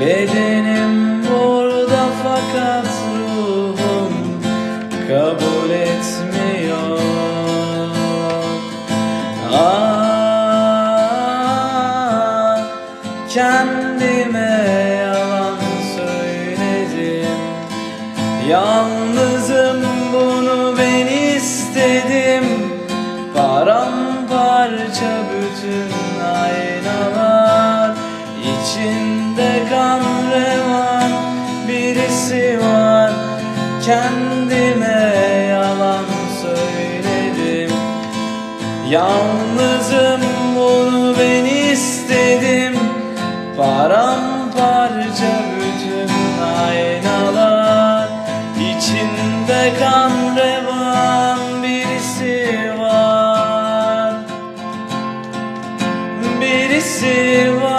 Bedenim burada fakat ruhum kabul etmiyor. Ah, kendime yalan söyledim. Yalnızım bunu ben istedim. Paramparça bütün kendime yalan söyledim. Yalnızım bunu ben istedim. Paramparça bütün aynalar. İçinde kan revan birisi var. Birisi var.